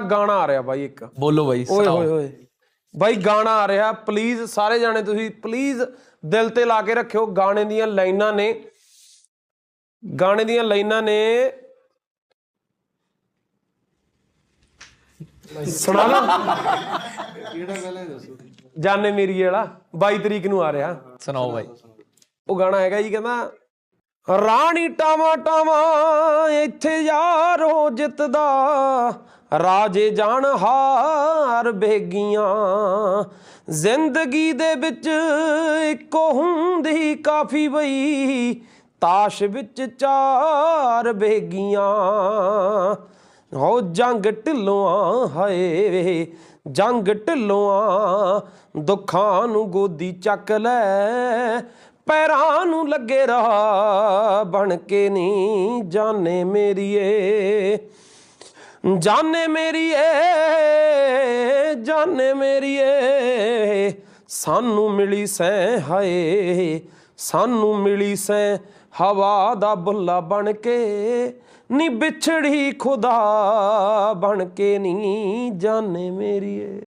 ਗਾਣਾ ਆ ਰਿਹਾ ਬਾਈ ਇੱਕ। ਬੋਲੋ ਬਾਈ ਓਏ ਹੋਏ ਹੋਏ ਬਾਈ ਗਾਣਾ ਆ ਰਿਹਾ ਪਲੀਜ਼ ਸਾਰੇ ਜਾਣੇ ਤੁਸੀਂ ਪਲੀਜ਼ ਦਿਲ ਤੇ ਲਾ ਕੇ ਰੱਖਿਓ ਗਾਣੇ ਦੀਆਂ ਲਾਈਨਾਂ ਨੇ। ਗਾਣੇ ਦੀਆਂ ਲਾਈਨਾਂ ਨੇ। ਸੁਣਾ ਲਾ। ਕਿਹੜਾ ਪਹਿਲਾਂ ਦੱਸੋ ਜਾਨੇ ਮੇਰੀ ਵਾਲਾ 22 ਤਰੀਕ ਨੂੰ ਆ ਰਿਹਾ। ਸੁਣਾਓ ਬਾਈ। ਉਹ ਗਾਣਾ ਹੈਗਾ ਜੀ ਕਹਿੰਦਾ ਰਾਣੀ ਟਾਵਾ ਟਾਵਾ, ਇੱਥੇ ਯਾਰੋ ਜਿੱਤਦਾ। ਰਾਜੇ ਜਾਣ ਹਾਰ ਬੇਗੀਆਂ। ਜ਼ਿੰਦਗੀ ਦੇ ਵਿੱਚ ਇੱਕੋ ਹੁੰਦੀ ਕਾਫੀ ਬਈ, ਤਾਸ਼ ਵਿੱਚ ਚਾਰ ਬੇਗੀਆਂ। ਹੋ ਜੰਗ ਢਿੱਲੋਆਂ, ਹਾਏ ਵੇ, ਜੰਗ ਢਿੱਲੋਆਂ, ਦੁੱਖਾਂ ਨੂੰ ਗੋਦੀ ਚੱਕ ਲੈ ਪੈਰਾਂ ਨੂੰ ਲੱਗੇ ਰਹਾ ਬਣ ਕੇ ਨਹੀਂ ਜਾਣੇ ਮੇਰੀਏ। ਜਾਣੇ ਮੇਰੀਏ ਜਾਣੇ ਮੇਰੀਏ। ਸਾਨੂੰ ਮਿਲੀ ਸੈ ਹਾਏ, ਸਾਨੂੰ ਮਿਲੀ ਸੈ ਹਵਾ ਦਾ ਬੁੱਲਾ ਬਣ ਕੇ। ਨੀ ਵਿਛੜੀ ਖੁਦਾ ਬਣ ਕੇ ਨੀ ਜਾਣੇ ਮੇਰੀਏ।